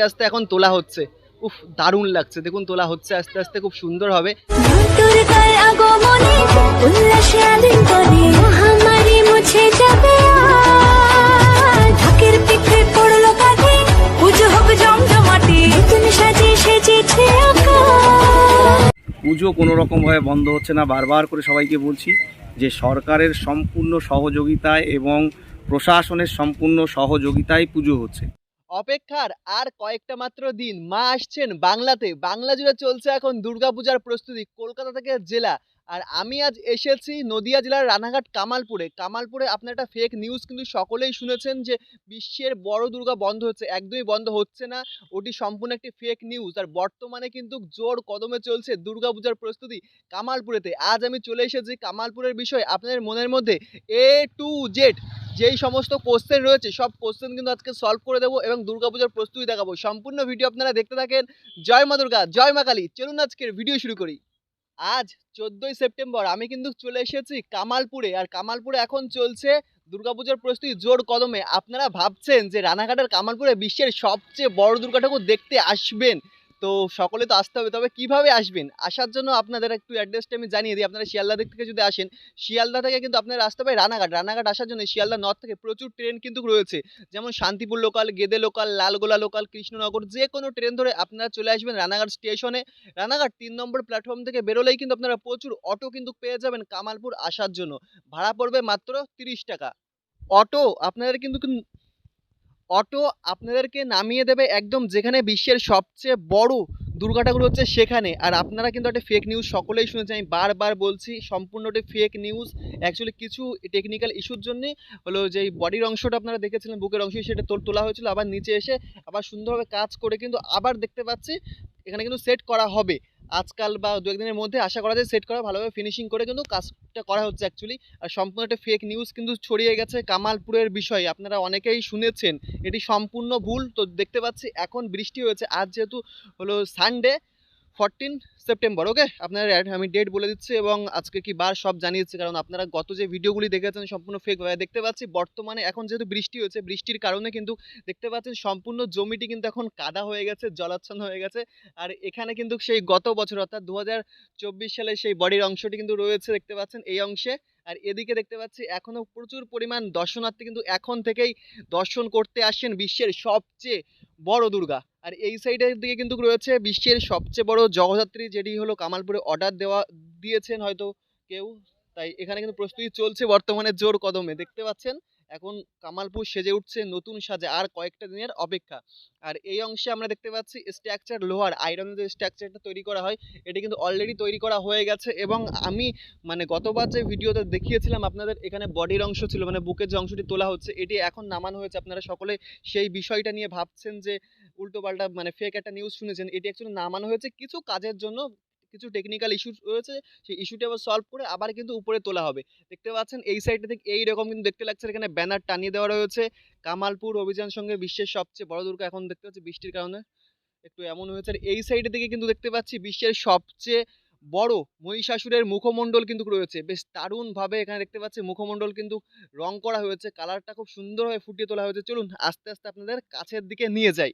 আস্তে আস্তে এখন তোলা হচ্ছে। উফ দারুণ লাগছে। দেখুন তোলা হচ্ছে আস্তে আস্তে খুব সুন্দর হবে। পুজো কোনো রকমভাবে বন্ধ হচ্ছে না। বারবার করে সবাইকে বলছি যে সরকারের সম্পূর্ণ সহযোগিতায় এবং প্রশাসনের সম্পূর্ণ সহযোগিতায় পুজো হচ্ছে। অপেক্ষার আর কয়েকটা মাত্র দিন মা আসছেন বাংলাতে। বাংলা জুড়ে চলছে এখন দুর্গাপূজার প্রস্তুতি, কলকাতা থেকে জেলা। আর আমি আজ এসেছি নদিয়া জেলার রানাঘাট কামালপুরে। কামালপুরে আপনার একটা ফেক নিউজ কিন্তু সকলেই শুনেছেন যে বিশ্বের বড় দুর্গা বন্ধ হচ্ছে। একদমই বন্ধ হচ্ছে না, ওটি সম্পূর্ণ একটি ফেক নিউজ আর বর্তমানে কিন্তু জোর কদমে চলছে দুর্গাপূজার প্রস্তুতি কামালপুরেতে। আজ আমি চলে এসেছি কামালপুরের বিষয়ে আপনাদের মনের মধ্যে এ টু জেড যেই সমস্ত কোশ্চেন রয়েছে, সব কোশ্চেন কিন্তু আজকে সলভ করে দেবো এবং দুর্গাপূজার প্রস্তুতি দেখাবো। সম্পূর্ণ ভিডিও আপনারা দেখতে থাকেন। জয় মা দুর্গা, জয় মা কালী। চলুন আজকের ভিডিও শুরু করি। আজ চোদ্দোই সেপ্টেম্বর, আমি কিন্তু চলে এসেছি কামালপুরে। আর কামালপুরে এখন চলছে দুর্গাপূজার প্রস্তুতি জোর কদমে। আপনারা ভাবছেন যে রানাঘাটের কামালপুরে বিশ্বের সবচেয়ে বড় দুর্গা ঠাকুর দেখতে আসবেন। তো সকলে তো আসতে হবে। তবে কীভাবে আসবেন? আসার জন্য আপনাদের একটু অ্যাড্রেসটা আমি জানিয়ে দিই। আপনারা শিয়ালদা দিক থেকে যদি আসেন, শিয়ালদা থেকে কিন্তু আপনারা আসতে পারে রানাঘাট। রানাঘাট আসার জন্য শিয়ালদা নর্থ থেকে প্রচুর ট্রেন কিন্তু রয়েছে। যেমন Shantipur local Gede local Lalgola local Krishnanagar, যে কোনো ট্রেন ধরে আপনারা চলে আসবেন রানাঘাট স্টেশনে রানাঘাট তিন নম্বর প্ল্যাটফর্ম থেকে বেরোলেই কিন্তু আপনারা প্রচুর অটো কিন্তু পেয়ে যাবেন কামালপুর আসার জন্য। ভাড়া পড়বে মাত্র তিরিশ টাকা। অটো আপনাদের কিন্তু কিন- অটো আপনাদেরকে নামিয়ে দেবে একদম যেখানে বিশ্বের সবচেয়ে বড় দুর্ঘটনাগুলো হচ্ছে সেখানে। আর আপনারা কিন্তু একটা ফেক নিউজ সকলেই শুনেছেন, আমি বারবার বলছি সম্পূর্ণটি ফেক নিউজ অ্যাকচুয়ালি কিছু টেকনিক্যাল ইস্যুর জন্যে হলো যে বডির অংশটা আপনারা দেখেছিলেন, বুকের অংশ সেটা তোল- তোলা হয়েছিল, আবার নিচে এসে আবার সুন্দরভাবে কাজ করে কিন্তু আবার দেখতে পাচ্ছি, এখানে কিন্তু সেট করা হবে। আজকাল বা দু একদিনের মধ্যে আশা করা যায় সেট করা, ভালোভাবে ফিনিশিং করে কিন্তু কাজটা করা হচ্ছে অ্যাকচুয়ালি আর সম্পূর্ণ একটা ফেক নিউজ কিন্তু ছড়িয়ে গেছে কামালপুরের বিষয়ে। আপনারা অনেকেই শুনেছেন, এটি সম্পূর্ণ ভুল। তো দেখতে পাচ্ছি এখন বৃষ্টি হয়েছে। আজ যেহেতু হলো সানডে ফরটিন সেপ্টেম্বর ওকে আপনার আমি ডেট বলে দিচ্ছি এবং আজকে কি বার সব জানিয়েছে, কারণ আপনারা গত যে ভিডিওগুলি দেখেছেন সম্পূর্ণ ফেক দেখতে পাচ্ছি। বর্তমানে এখন যেহেতু বৃষ্টি হয়েছে, বৃষ্টির কারণে কিন্তু দেখতে পাচ্ছেন সম্পূর্ণ জমিটি কিন্তু এখন কাদা হয়ে গেছে, জলাচ্ছন্ন হয়ে গেছে। আর এখানে কিন্তু সেই গত বছর, অর্থাৎ দু সালে সেই বডির অংশটি কিন্তু রয়েছে দেখতে পাচ্ছেন এই অংশে। আর এদিকে দেখতে পাচ্ছি এখনও প্রচুর পরিমাণ দর্শনার্থী কিন্তু এখন থেকেই দর্শন করতে আসছেন বিশ্বের সবচেয়ে বড় দুর্গা। আর এই সাইডের দিকে কিন্তু রয়েছে বিশ্বের সবচেয়ে বড় জগযাত্রী যেটি হলো কামালপুরে অর্ডার দেওয়া দিয়েছেন হয়তো কেউ। তাই এখানে কিন্তু প্রস্তুতি চলছে বর্তমানে জোর কদমে। দেখতে পাচ্ছেন, এখন কামালপুর সেজে উঠছে নতুন সাজে আর কয়েকটা দিনের অপেক্ষা। আর এই অংশে আমরা দেখতে পাচ্ছি স্ট্রাকচার লোহার আয়রনের যে স্ট্রাকচারটা তৈরি করা হয়, এটি কিন্তু অলরেডি তৈরি করা হয়ে গেছে। এবং আমি মানে গতবার যে ভিডিওতে দেখিয়েছিলাম আপনাদের, এখানে বডির অংশ ছিল মানে বুকের যে অংশটি তোলা হচ্ছে, এটি এখন নামানো হয়েছে। আপনারা সকলে সেই বিষয়টা নিয়ে ভাবছেন যে উল্টোপাল্টা মানে ফেক একটা নিউজ শুনেছেন, এটি অ্যাকচুয়ালি নামানো হয়েছে কিছু কাজের জন্য, কিছু টেকনিক্যাল ইস্যু রয়েছে, সেই ইস্যুটি আবার সলভ করে আবার কিন্তু উপরে তোলা হবে। দেখতে পাচ্ছেন এই সাইডটা থেকে এই রকম কিন্তু দেখতে লাগছে, এখানে ব্যানার টানিয়ে দেওয়া রয়েছে। কামালপুর অভিযান সঙ্গে বিশ্বের সবচেয়ে বড় দুর্গা এখন দেখতে পাচ্ছি বৃষ্টির কারণে। একটু এমন হয়েছে, আর এই সাইডের দিকে কিন্তু দেখতে পাচ্ছি বিশ্বের সবচেয়ে বড় মহিষাসুরের মুখমণ্ডল কিন্তু রয়েছে। বেশ দারুণভাবে এখানে দেখতে পাচ্ছি মুখমণ্ডল কিন্তু রং করা হয়েছে কালারটা খুব সুন্দরভাবে ফুটিয়ে তোলা হয়েছে। চলুন আস্তে আস্তে আপনাদের কাছের দিকে নিয়ে যাই।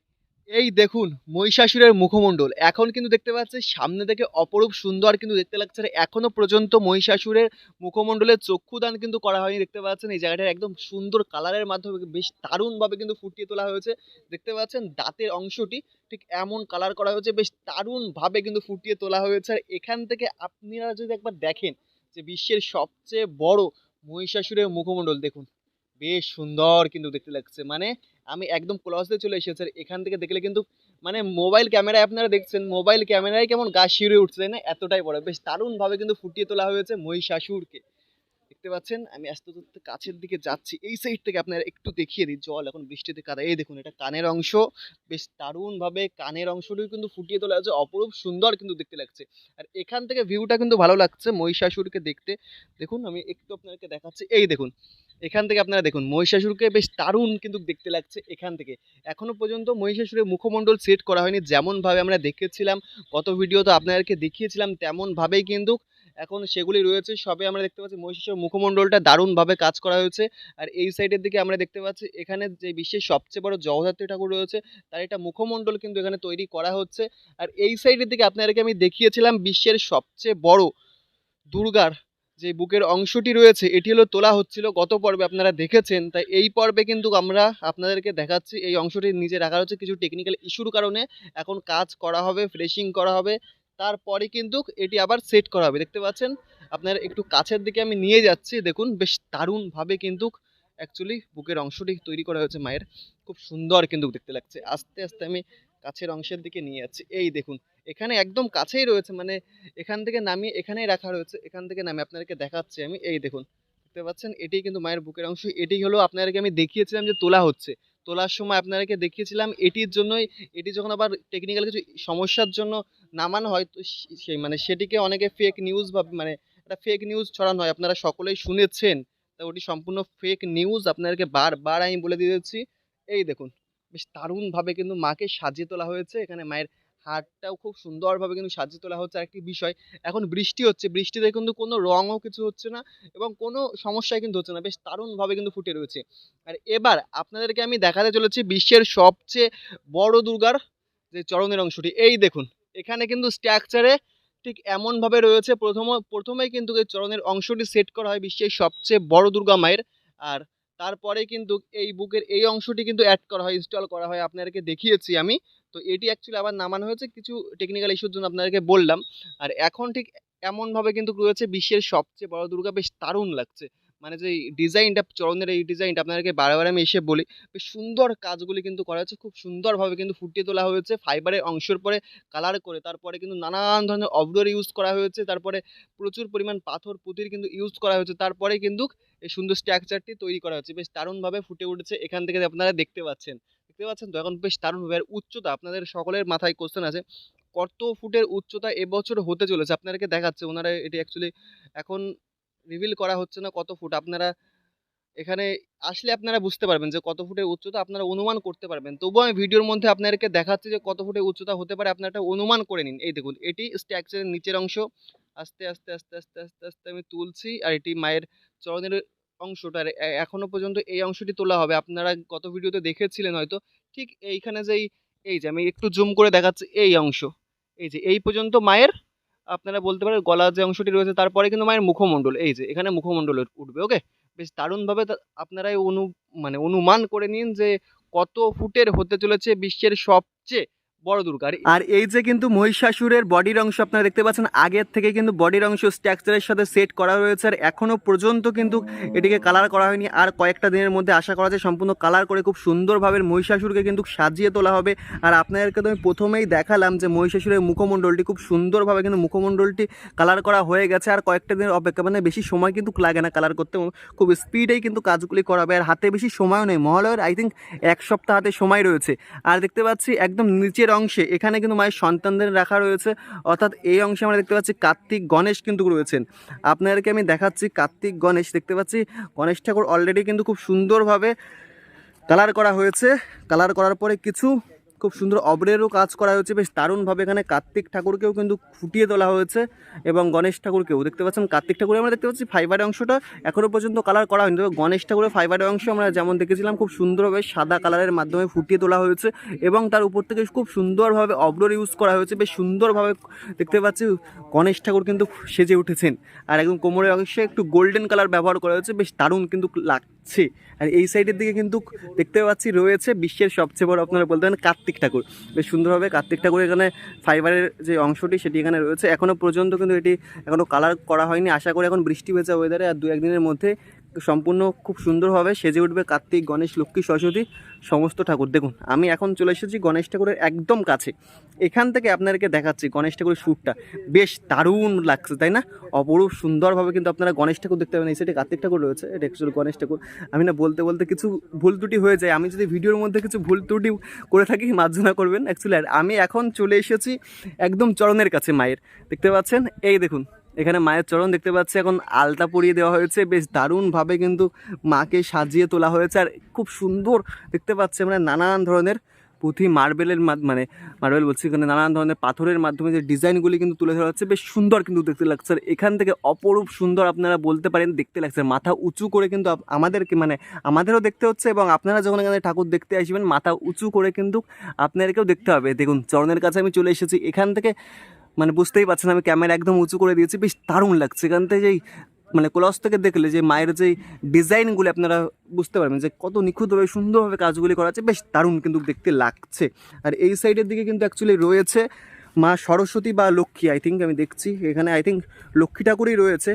এই দেখুন, মহিষাসুরের মুখমণ্ডল। এখন কিন্তু দেখতে পাচ্ছি, সামনে থেকে অপরূপ সুন্দর কিন্তু দেখতে লাগছে। আর এখনও পর্যন্ত মহিষাসুরের মুখমণ্ডলের চক্ষুদান কিন্তু করা হয়নি। দেখতে পাচ্ছেন, এই জায়গাটার একদম সুন্দর কালারের মাধ্যমে বেশ দারুণভাবে কিন্তু ফুটিয়ে তোলা হয়েছে। দেখতে পাচ্ছেন, দাঁতের অংশটি ঠিক এমন কালার করা হয়েছে, বেশ দারুণভাবে কিন্তু ফুটিয়ে তোলা হয়েছে। আর এখান থেকে আপনারা যদি একবার দেখেন যে বিশ্বের সবচেয়ে বড় মহিষাসুরের মুখমণ্ডল, দেখুন, বেশ সুন্দর কিন্তু দেখতে লাগছে। মানে আমি একদম ক্লসে চলে এসেছি এখান থেকে দেখলে কিন্তু মানে মোবাইল ক্যামেরায় আপনারা দেখছেন মোবাইল ক্যামেরায় কেমন গা শিউরে উঠছে না? এতটাই বড়। বেশ দারুণভাবে কিন্তু ফুটিয়ে তোলা হয়েছে মহিষাসুরকে। দেখতে পাচ্ছেন? আমি আস্তে আস্তে কাছের দিকে যাচ্ছি। এই সাইড থেকে আপনারা একটু দেখিয়ে দিই। জল এখন বৃষ্টিতে কাদা। এই দেখুন, এটা কানের অংশ। বেশ দারুণভাবে কানের অংশটিও কিন্তু ফুটিয়ে তোলা হয়েছে। অপরূপ সুন্দর কিন্তু দেখতে লাগছে। আর এখান থেকে ভিউটা কিন্তু ভালো লাগছে মহিষাসুরকে দেখতে। দেখুন, আমি একটু আপনাদেরকে দেখাচ্ছি। এই দেখুন এখান থেকে আপনারা দেখুন, মহিষাসুরকে বেশ দারুণ কিন্তু দেখতে লাগছে এখান থেকে। এখনও পর্যন্ত মহিষাসুরের মুখমণ্ডল সেট করা হয়নি, যেমনভাবে আমরা দেখেছিলাম, গত ভিডিওতে আপনাদেরকে দেখিয়েছিলাম, তেমনভাবেই কিন্তু এখন সেগুলি রয়েছে, সবে আমরা দেখতে পাচ্ছি মহিষাসুর মুখমণ্ডলটা দারুণভাবে কাজ করা হয়েছে। আর এই সাইডের দিকে আমরা দেখতে পাচ্ছি, এখানে যে বিশ্বের সবচেয়ে বড় জগদ্ধাত্রী ঠাকুর রয়েছে, তার একটা মুখমণ্ডল কিন্তু এখানে তৈরি করা হচ্ছে। আর এই সাইডের দিকে আপনাদেরকে আমি দেখিয়েছিলাম বিশ্বের সবচেয়ে বড় দুর্গার যে বুকের অংশটি রয়েছে, এটি হলো তোলা হচ্ছিল। গত পর্বে আপনারা দেখেছেন, তাই এই পর্বে কিন্তু আমরা আপনাদেরকে দেখাচ্ছি, এই অংশটি নিচে রাখা হচ্ছে কিছু টেকনিক্যাল ইস্যুর কারণে। এখন কাজ করা হবে ফ্রেশিং করা হবে, তারপরে কিন্তু এটি আবার সেট করা হবে। দেখতে পাচ্ছেন? আপনার একটু কাছের দিকে আমি নিয়ে যাচ্ছি, দেখুন, বেশ দারুণভাবে কিন্তু অ্যাকচুয়ালি বুকের অংশটি তৈরি করা হয়েছে মায়ের। খুব সুন্দর কিন্তু দেখতে লাগছে। আস্তে আস্তে আমি কাছের অংশের দিকে নিয়ে যাচ্ছি। এই দেখুন, এখানে একদম কাছেই রয়েছে মানে এখান থেকে নামিয়ে এখানেই রাখা রয়েছে। এখান থেকে নামিয়ে আপনাদেরকে দেখাচ্ছি আমি। এই দেখুন, দেখতে পাচ্ছেন? এটাই কিন্তু মায়ের বুকের অংশ। এটি হলো আপনাদেরকে আমি দেখিয়েছিলাম যে তোলা হচ্ছে। তোলার সময় আপনাদেরকে দেখিয়েছিলাম এটির জন্যই, এটি যখন আবার টেকনিক্যাল কিছু সমস্যার জন্য নামানো হয়, তো সেই মানে সেটিকে অনেকে ফেক নিউজ বা মানে একটা ফেক নিউজ ছড়ানো হয়। আপনারা সকলেই শুনেছেন, তা ওটি সম্পূর্ণ ফেক নিউজ আপনাদেরকে বারবার আমি বলে দিয়েছি। এই দেখুন বেশ দারুণভাবে কিন্তু মাকে সাজিয়ে তোলা হয়েছে। এখানে মায়ের হাটটাও খুব সুন্দরভাবে কিন্তু সাজিয়ে তোলা হচ্ছে আরেকটি বিষয়। এখন বৃষ্টি হচ্ছে, বৃষ্টিতে কিন্তু কোনো রঙও কিছু হচ্ছে না এবং কোনো সমস্যাই কিন্তু হচ্ছে না। বেশ দারুণভাবে কিন্তু ফুটে রয়েছে। আর এবার আপনাদেরকে আমি দেখাতে চলেছি বিশ্বের সবচেয়ে বড় দুর্গার যে চরণের অংশটি। এই দেখুন, এখানে কিন্তু স্ট্রাকচারে ঠিক এমনভাবে রয়েছে। প্রথম, প্রথমেই কিন্তু চরণের অংশটি সেট করা হয় বিশ্বের সবচেয়ে বড় দুর্গা মায়ের। আর তারপরে কিন্তু এই বুকের এই অংশটি কিন্তু অ্যাড করা হয় ইনস্টল করা হয়, আপনাদেরকে দেখিয়েছি আমি। তো এটি অ্যাকচুয়ালি আবার নামানো হয়েছে, কিছু টেকনিক্যাল ইস্যুর জন্য আপনাদেরকে বললাম। আর এখন ঠিক এমনভাবে কিন্তু রয়েছে বিশ্বের সবচেয়ে বড় দুর্গা, বেশ দারুণ লাগছে। মানে যে ডিজাইনটা চরণের এই ডিজাইনটা আপনাদেরকে বারবার আমি এসে বলি সুন্দর কাজগুলি কিন্তু করা হয়েছে। খুব সুন্দরভাবে কিন্তু ফুটিয়ে তোলা হয়েছে। ফাইবারের অংশের পরে কালার করে, তারপরে কিন্তু নানান ধরনের অবডোর ইউজ করা হয়েছে। তারপরে প্রচুর পরিমাণ পাথর, পুঁতির কিন্তু ইউজ করা হয়েছে। তারপরে কিন্তু এই সুন্দর স্ট্রাকচারটি তৈরি করা হয়েছে। বেশ দারুণভাবে ফুটে উঠেছে। এখান থেকে আপনারা দেখতে পাচ্ছেন দেখতে পাচ্ছেন তো? এখন বেশ দারুণভাবে আর উচ্চতা, আপনাদের সকলের মাথায় কোশ্চেন আছে, কত ফুটের উচ্চতা এবছর হতে চলেছে? আপনাদেরকে দেখাচ্ছে। ওনারা এটি অ্যাকচুয়ালি এখন রিভিল করা হচ্ছে না কত ফুট। আপনারা এখানে আসলে আপনারা বুঝতে পারবেন যে কত ফুটের উচ্চতা আপনারা অনুমান করতে পারবেন। তবুও আমি ভিডিওর মধ্যে আপনাদেরকে দেখাচ্ছি যে কত ফুটের উচ্চতা হতে পারে, আপনারা একটা অনুমান করে নিন। এই দেখুন, এটি স্ট্রাকচারের নিচের অংশ। আস্তে আস্তে আস্তে আস্তে আস্তে আস্তে আমি তুলছি আর এটি মায়ের চরণের অংশটা। আর এ- এখনও পর্যন্ত এই অংশটি তোলা হবে। আপনারা গত ভিডিওতে দেখেছিলেন হয়তো। ঠিক এইখানে যেই, এই যে আমি একটু জুম করে দেখাচ্ছি এই অংশ। এই যে এই পর্যন্ত মায়ের আপনারা বলতে পারেন গলার যে অংশটি রয়েছে, তারপরে কিন্তু মায়ের মুখমণ্ডল, এই যে এখানে মুখমণ্ডল উঠবে ওকে বেশ দারুণভাবে আপনারাই অনু মানে অনুমান করে নিন যে কত ফুটের হতে চলেছে বিশ্বের সবচেয়ে বড় দুর্গা, আর- এই যে কিন্তু মহিষাসুরের বডির অংশ আপনারা দেখতে পাচ্ছেন, আগের থেকে কিন্তু বডির অংশ স্ট্রাকচারের সাথে সেট করা রয়েছে, আর এখনও পর্যন্ত কিন্তু এটিকে কালার করা হয়নি, আর কয়েকটা দিনের মধ্যে আশা করা যায় সম্পূর্ণ কালার করে খুব সুন্দরভাবে মহিষাসুরকে কিন্তু সাজিয়ে তোলা হবে। আর আপনাদেরকে তো আমি প্রথমেই দেখালাম যে মহিষাসুরের মুখমণ্ডলটি খুব সুন্দরভাবে কিন্তু মুখমণ্ডলটি কালার করা হয়ে গেছে, আর কয়েকটা দিনের অপেক্ষা মানে বেশি সময় কিন্তু লাগে না কালার করতে খুব স্পিডেই কিন্তু কাজগুলি করা হবে, আর হাতে বেশি সময়ও নেই, মহালয়ের আই থিঙ্ক এক সপ্তাহ হাতে সময় রয়েছে। আর দেখতে পাচ্ছি একদম নিচের অংশে এখানে কিন্তু মায়ের সন্তানদের রাখা রয়েছে। অর্থাৎ এই অংশে আমরা দেখতে পাচ্ছি কার্তিক গণেশ কিন্তু রয়েছেন। আপনাদেরকে আমি দেখাচ্ছি কার্তিক গণেশ। দেখতে পাচ্ছি গণেশ ঠাকুর অলরেডি কিন্তু খুব সুন্দরভাবে কালার করা হয়েছে। কালার করার পরে কিছু খুব সুন্দর অব্রেরও কাজ করা হয়েছে, বেশ দারুণভাবে এখানে কার্তিক ঠাকুরকেও কিন্তু ফুটিয়ে তোলা হয়েছে এবং গণেশ ঠাকুরকেও। দেখতে পাচ্ছেন, কার্তিক ঠাকুরে আমরা দেখতে পাচ্ছি ফাইবারের অংশটা এখনও পর্যন্ত কালার করা হয়নি। তবে গণেশ ঠাকুরের ফাইবারের অংশ আমরা যেমন দেখেছিলাম, খুব সুন্দরভাবে সাদা কালারের মাধ্যমে ফুটিয়ে তোলা হয়েছে এবং তার উপর থেকে খুব সুন্দরভাবে অব্রর ইউজ করা হয়েছে, বেশ সুন্দরভাবে দেখতে পাচ্ছি, গণেশ ঠাকুর কিন্তু সেজে উঠেছেন। আর একদম কোমরের অংশে একটু গোল্ডেন কালার ব্যবহার করা হয়েছে, বেশ দারুণ কিন্তু লাগছে আর এই সাইডের দিকে কিন্তু দেখতে পাচ্ছি রয়েছে বিশ্বের সবচেয়ে বড় আপনারা বলতে পারেন কার্তিক ঠাকুর। বেশ সুন্দরভাবে কার্তিক ঠাকুর এখানে ফাইবারের যে অংশটি সেটি এখানে রয়েছে। এখনও পর্যন্ত কিন্তু এটি এখনও কালার করা হয়নি। আশা করি এখন বৃষ্টি হয়েছে ওয়েদারে আর দু একদিনের মধ্যে সম্পূর্ণ খুব সুন্দরভাবে সেজে উঠবে কার্তিক, গণেশ, লক্ষ্মী, সরস্বতী, সমস্ত ঠাকুর। দেখুন, আমি এখন চলে এসেছি গণেশ ঠাকুরের একদম কাছে। এখান থেকে আপনাদেরকে দেখাচ্ছি গণেশ ঠাকুরের সুরটা। বেশ দারুণ লাগছে, তাই না? অপরূপ সুন্দরভাবে কিন্তু আপনারা গণেশ ঠাকুর দেখতে পাবেন। এই সাইডে কার্তিক ঠাকুর রয়েছে, এটা অ্যাকচুয়ালি গণেশ ঠাকুর। আমি না বলতে বলতে কিছু ভুল ত্রুটি হয়ে যায়। আমি যদি ভিডিওর মধ্যে কিছু ভুল ত্রুটি করে থাকি, মার্জনা করবেন অ্যাকচুয়ালি আমি এখন চলে এসেছি একদম চরণের কাছে মায়ের। দেখতে পাচ্ছেন? এই দেখুন এখানে মায়ের চরণ দেখতে পাচ্ছি। এখন আলতা পরিয়ে দেওয়া হয়েছে। বেশ দারুণভাবে কিন্তু মাকে সাজিয়ে তোলা হয়েছে। আর খুব সুন্দর দেখতে পাচ্ছি আমরা নানান ধরনের পুঁথি মার্বেলের মানে মার্বেল বলছি, এখানে নানান ধরনের পাথরের মাধ্যমে যে ডিজাইনগুলি কিন্তু তুলে ধরা হচ্ছে। বেশ সুন্দর কিন্তু দেখতে লাগছে। আর এখান থেকে অপরূপ সুন্দর আপনারা বলতে পারেন দেখতে লাগছে। মাথা উঁচু করে কিন্তু আমাদেরকে মানে আমাদেরও দেখতে হচ্ছে এবং আপনারা যখন এখানে ঠাকুর দেখতে আসবেন, মাথা উঁচু করে কিন্তু আপনাদেরকেও দেখতে হবে। দেখুন, চরণের কাছে আমি চলে এসেছি। এখান থেকে মানে বুঝতেই পারছেন, আমি ক্যামেরা একদম উঁচু করে দিয়েছি, বেশ দারুণ লাগছে। এখান থেকে যেই মানে ক্লস থেকে দেখলে যে মায়ের যেই ডিজাইনগুলি আপনারা বুঝতে পারবেন যে কত নিখুঁতভাবে সুন্দরভাবে কাজগুলি করা আছে, বেশ দারুণ কিন্তু দেখতে লাগছে। আর এই সাইডের দিকে কিন্তু অ্যাকচুয়ালি রয়েছে মা সরস্বতী বা লক্ষ্মী আই থিঙ্ক আমি দেখছি। এখানে আই থিঙ্ক লক্ষ্মী ঠাকুরই রয়েছে।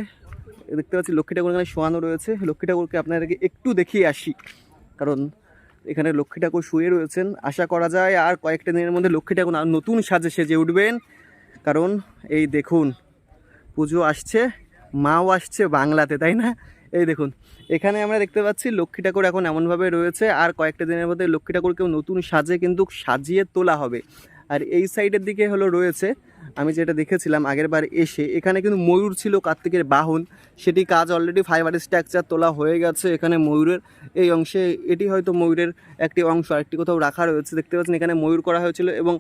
দেখতে পাচ্ছি লক্ষ্মী ঠাকুর এখানে শোয়ানো রয়েছে। লক্ষ্মী ঠাকুরকে আপনাদেরকে একটু দেখিয়ে আসি, কারণ এখানে লক্ষ্মী ঠাকুর শুয়ে রয়েছেন। আশা করা যায় আর কয়েকটা দিনের মধ্যে লক্ষ্মী ঠাকুর নতুন সাজে সেজে উঠবেন। কারণ এই দেখুন, পুজো আসছে, মাও আসছে বাংলাতে, তাই না? এই দেখুন, এখানে আমরা দেখতে পাচ্ছি লক্ষ্মী ঠাকুর এখন এমনভাবে রয়েছে, আর কয়েকটা দিনের মধ্যে লক্ষ্মী ঠাকুরকেও নতুন সাজে কিন্তু সাজিয়ে তোলা হবে। আর এই সাইডের দিকে হলো রয়েছে, আমি যেটা দেখেছিলাম আগের বার এসে, এখানে কিন্তু ময়ূর ছিল কার্তিকের বাহন, সেটি কাজ অলরেডি ফাইবার স্ট্রাকচার তোলা হয়ে গেছে এখানে ময়ূরের এই অংশে, এটি হয়তো ময়ূরের একটি অংশ, আরেকটি কোথাও রাখা রয়েছে, দেখতে পাচ্ছেন এখানে ময়ূর করা হয়েছিল এবং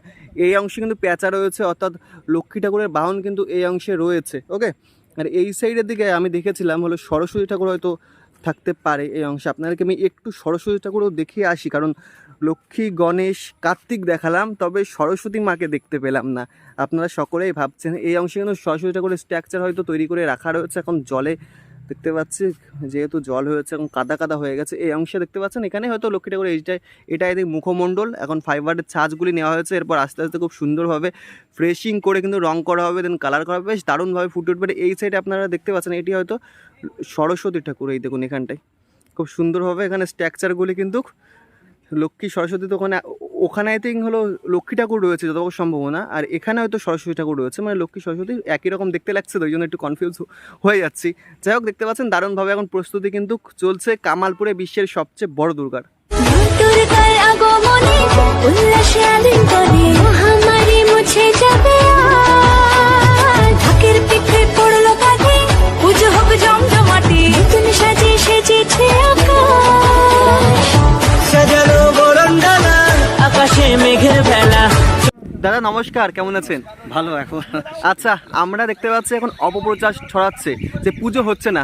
এই অংশে কিন্তু পেঁচা রয়েছে, অর্থাৎ লক্ষ্মী ঠাকুরের বাহন কিন্তু এই অংশে রয়েছে, ওকে? আর এই সাইডের দিকে আমি দেখেছিলাম হলো সরস্বতী ঠাকুর হয়তো থাকতে পারে এই অংশে, আপনাদেরকে আমি একটু সরস্বতী ঠাকুরও দেখিয়ে আসি, কারণ লক্ষ্মী, গণেশ, কার্তিক দেখালাম, তবে সরস্বতী মাকে দেখতে পেলাম না। আপনারা সকলেই ভাবছেন, এই অংশে কিন্তু সরস্বতী ঠাকুরের স্ট্রাকচার হয়তো তৈরি করে রাখা রয়েছে এখন জলে। দেখতে পাচ্ছি, যেহেতু জল হয়েছে, এখন কাদা কাদা হয়ে গেছে। এই অংশে দেখতে পাচ্ছেন, এখানে হয়তো লক্ষ্মী ঠাকুর এইটাই এটা এদিক মুখমণ্ডল। এখন ফাইবারের ছাঁচগুলি নেওয়া হয়েছে, এরপর আস্তে আস্তে খুব সুন্দরভাবে ফ্রেশিং করে কিন্তু রং করা হবে দেন কালার করা হবে। বেশ দারুণভাবে ফুটে উঠবে। এই সাইডে আপনারা দেখতে পাচ্ছেন, এটি হয়তো সরস্বতী ঠাকুর, এই দেখুন এখানটায়। খুব সুন্দরভাবে এখানে স্ট্রাকচারগুলি কিন্তু লক্ষ্মী সরস্বতী তো ওখানে ওখানে আই থিঙ্ক হলো লক্ষ্মী ঠাকুর রয়েছে যতটুকু সম্ভাবনা আর এখানে হয়তো সরস্বতী ঠাকুর রয়েছে মানে লক্ষ্মী সরস্বতী একই রকম দেখতে লাগছে তো ওই জন্য একটু কনফিউজ হয়ে যাচ্ছি। যাই হোক, দেখতে পাচ্ছেন দারুণভাবে এখন প্রস্তুতি কিন্তু চলছে কামালপুরে বিশ্বের সবচেয়ে বড় দুর্গার। পড়ল পুজো হোক জমজমাটি সাজে সেজেছে আকাশ। সাজানো বরণডালা আকাশে মেঘের বেলা। দাদা নমস্কার কেমন আছেন? ভালো এখন। আচ্ছা আমরা দেখতে পাচ্ছি এখন অপপ্রচার ছড়াচ্ছে যে পুজো হচ্ছে না।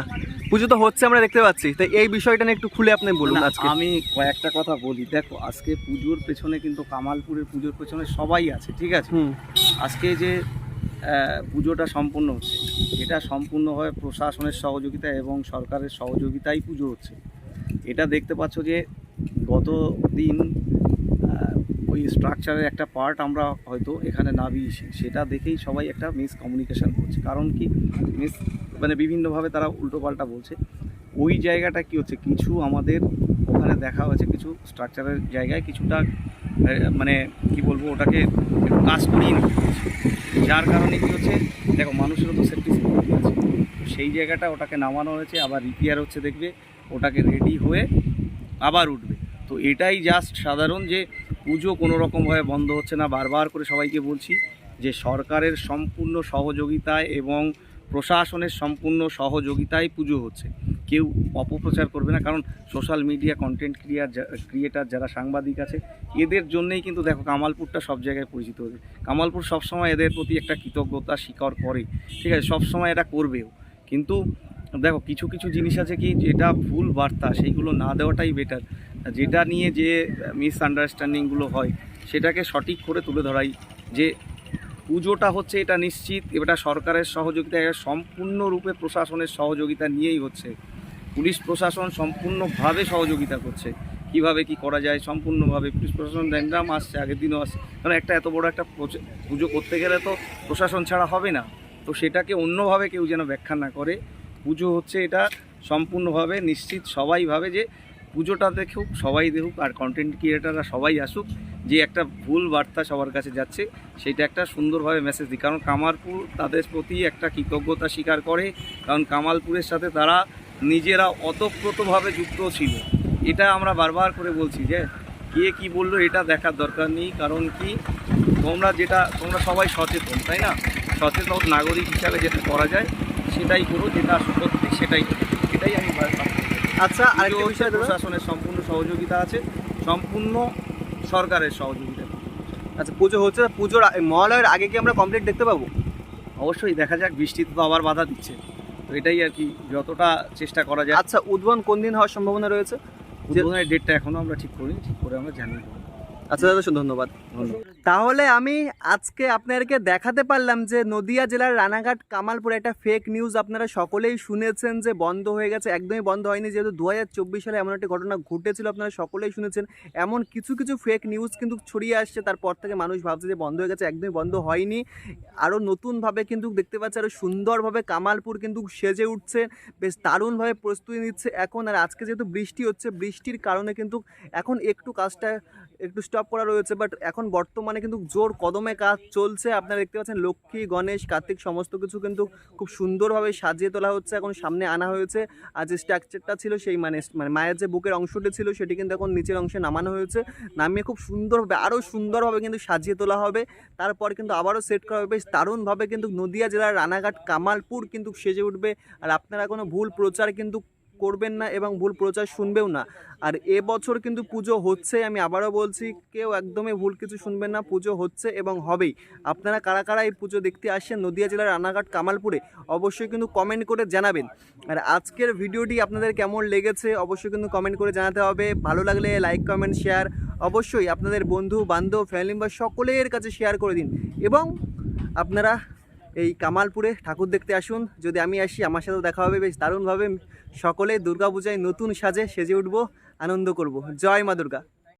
পুজো তো হচ্ছে আমরা দেখতে পাচ্ছি। তাই এই বিষয়টা নিয়ে একটু খুলে আপনি বলুন আজকে। আমি কয়েকটা কথা বলি। দেখো আজকে পুজোর পেছনে কিন্তু কামালপুরের পুজোর পেছনে সবাই আছে ঠিক আছে? আজকে যে পুজোটা সম্পূর্ণ হচ্ছে এটা সম্পূর্ণভাবে প্রশাসনের সহযোগিতা এবং সরকারের সহযোগিতায় পুজো হচ্ছে। এটা দেখতে পাচ্ছ যে গত দিন ওই স্ট্রাকচারের একটা পার্ট আমরা হয়তো এখানে নামিয়েছি। সেটা দেখেই সবাই একটা মিস কমিউনিকেশন করছে। কারণ কি মিস মানে বিভিন্নভাবে তারা উল্টোপাল্টা বলছে। ওই জায়গাটা কি হচ্ছে, কিছু আমাদের ওখানে দেখা হয়েছে, কিছু স্ট্রাকচারের জায়গায় কিছুটা মানে কি বলব, ওটাকে একটু কাজ করিয়ে নিতে যার কারণে কি হচ্ছে, দেখো মানুষেরও তো সেফটি সিকিউরিটি আছে। সেই জায়গাটা ওটাকে নামানো হয়েছে, আবার রিপেয়ার হচ্ছে, দেখবে। ওটাকে রেডি হয়ে আবার উঠবে। তো এটাই জাস্ট সাধারণ যে পুজো কোনো রকমভাবে বন্ধ হচ্ছে না। বারবার করে সবাইকে বলছি যে সরকারের সম্পূর্ণ সহযোগিতায় এবং প্রশাসনের সম্পূর্ণ সহযোগিতায় পুজো হচ্ছে। কেউ অপপ্রচার করবে না, কারণ সোশ্যাল মিডিয়া কন্টেন্ট ক্রিয়ার ক্রিয়েটার যারা সাংবাদিক আছে, এদের জন্যেই কিন্তু দেখো কামালপুরটা সব জায়গায় পরিচিত হয়েছে। কামালপুর সবসময় এদের প্রতি একটা কৃতজ্ঞতা স্বীকার করে ঠিক আছে, সবসময় এটা করবেও। কিন্তু দেখো, কিছু কিছু জিনিস আছে কি, যেটা ভুল বার্তা, সেইগুলো না দেওয়াটাই বেটার যেটা নিয়ে যে মিস আন্ডারস্ট্যান্ডিংগুলো হয়, সেটাকে সঠিক করে তুলে ধরাই। যে পুজোটা হচ্ছে এটা নিশ্চিত, এটা সরকারের সহযোগিতা, এটা সম্পূর্ণরূপে প্রশাসনের সহযোগিতা নিয়েই হচ্ছে। পুলিশ প্রশাসন সম্পূর্ণভাবে সহযোগিতা করছে। কীভাবে কি করা যায়, সম্পূর্ণভাবে পুলিশ প্রশাসন র্যান্ডাম আসছে, আগের দিনও আসছে। কারণ একটা এত বড় একটা পুজো করতে গেলে তো প্রশাসন ছাড়া হবে না। তো সেটাকে অন্যভাবে কেউ যেন ব্যাখ্যা না করে পুজো হচ্ছে এটা সম্পূর্ণভাবে নিশ্চিত সবাই ভাবে যে পুজোটা দেখুক, সবাই দেখুক আর কন্টেন্ট ক্রিয়েটাররা সবাই আসুক, যে একটা ভুল বার্তা সবার কাছে যাচ্ছে, সেটা একটা সুন্দরভাবে মেসেজ দিই কারণ কামালপুর তাদের প্রতি একটা কৃতজ্ঞতা স্বীকার করে, কারণ কামালপুরের সাথে তারা নিজেরা অতপ্রতভাবে যুক্ত ছিল। এটা আমরা বারবার করে বলছি যে কে কি বলল এটা দেখার দরকার নেই, কারণ কি তোমরা যেটা, তোমরা সবাই সচেতন, তাই না? সচেতন নাগরিক হিসাবে যেটা করা যায় সেটাই করো যেটা সত্যি সেটাই করো এটাই আমি আচ্ছা আরেকটা বিষয় প্রশাসনের সম্পূর্ণ সহযোগিতা আছে সম্পূর্ণ সরকারের সহযোগিতা আচ্ছা পুজো হচ্ছে পুজোর মহালয়ের আগে কি আমরা কমপ্লিট দেখতে পাবো? অবশ্যই দেখা যাক বৃষ্টি তো আবার বাধা দিচ্ছে। তো এটাই আর কি যতটা চেষ্টা করা যায়। আচ্ছা উদ্বোধন কোন দিন হওয়ার সম্ভাবনা রয়েছে? উদ্বোধনের ডেটটা এখনও আমরা ঠিক করিনি ঠিক করে আমরা জানিয়ে দেবো। আচ্ছা দাদা, ধন্যবাদ। তাহলে আমি আজকে আপনাদেরকে দেখাতে পারলাম যে নদিয়া জেলার রানাঘাট কামালপুরে একটা ফেক নিউজ আপনারা সকলেই শুনেছেন যে বন্ধ হয়ে গেছে। একদমই বন্ধ হয়নি, যেহেতু দু হাজার চব্বিশ সালে এমন একটা ঘটনা ঘটেছিল, আপনারা সকলেই শুনেছেন। এমন কিছু কিছু ফেক নিউজ কিন্তু ছড়িয়ে আসছে, তারপর থেকে মানুষ ভাবছে যে বন্ধ হয়ে গেছে, একদমই বন্ধ হয়নি। আরও নতুনভাবে কিন্তু দেখতে পাচ্ছে আরও সুন্দরভাবে কামালপুর কিন্তু সেজে উঠছে, বেশ দারুণভাবে প্রস্তুতি নিচ্ছে এখন। আর আজকে যেহেতু বৃষ্টি হচ্ছে, বৃষ্টির কারণে কিন্তু এখন একটু কাজটা, একটু স্টপ করা রয়েছে বাট এখন বর্তমানে কিন্তু জোর কদমে কাজ চলছে। আপনারা দেখতে পাচ্ছেন লক্ষ্মী, গণেশ, কার্তিক, সমস্ত কিছু কিন্তু খুব সুন্দরভাবে সাজিয়ে তোলা হচ্ছে, এখন সামনে আনা হয়েছে। আর যে স্ট্রাকচারটা ছিল সেই মানে মানে মায়ের যে বুকের অংশটি ছিল, সেটি কিন্তু এখন নিচের অংশে নামানো হয়েছে। নামিয়ে খুব সুন্দরভাবে, আরও সুন্দরভাবে কিন্তু সাজিয়ে তোলা হবে। তারপর কিন্তু আবারও সেট করা হবে। বেশ দারুণভাবে কিন্তু নদিয়া জেলার রানাঘাট, কামালপুর কিন্তু সেজে উঠবে। আর আপনারা কোনো ভুল প্রচার কিন্তু করবেন না এবং ভুল প্রচার শুনবেও না। আর এবছর কিন্তু পুজো হচ্ছে, আমি আবারও বলছি, কেউ একদমই ভুল কিছু শুনবেন না, পুজো হচ্ছে এবং হবেই। আপনারা কারা কারা এই পুজো দেখতে আসছেন নদিয়া জেলার রানাঘাট, কামালপুরে, অবশ্যই কিন্তু কমেন্ট করে জানাবেন। আর আজকের ভিডিওটি আপনাদের কেমন লেগেছে, অবশ্যই কিন্তু কমেন্ট করে জানাতে হবে। ভালো লাগলে লাইক কমেন্ট শেয়ার অবশ্যই আপনাদের বন্ধু, বান্ধব ফ্যামিলি মেম্বার সকলের কাছে শেয়ার করে দিন। এবং আপনারা এই কামালপুরে ঠাকুর দেখতে আসুন। যদি আমি আসি, আমার সাথেও দেখা হবে। বেশ দারুণভাবে সকলে দুর্গাপূজায় নতুন সাজে সেজে উঠবো, আনন্দ করব। জয় মা দুর্গা।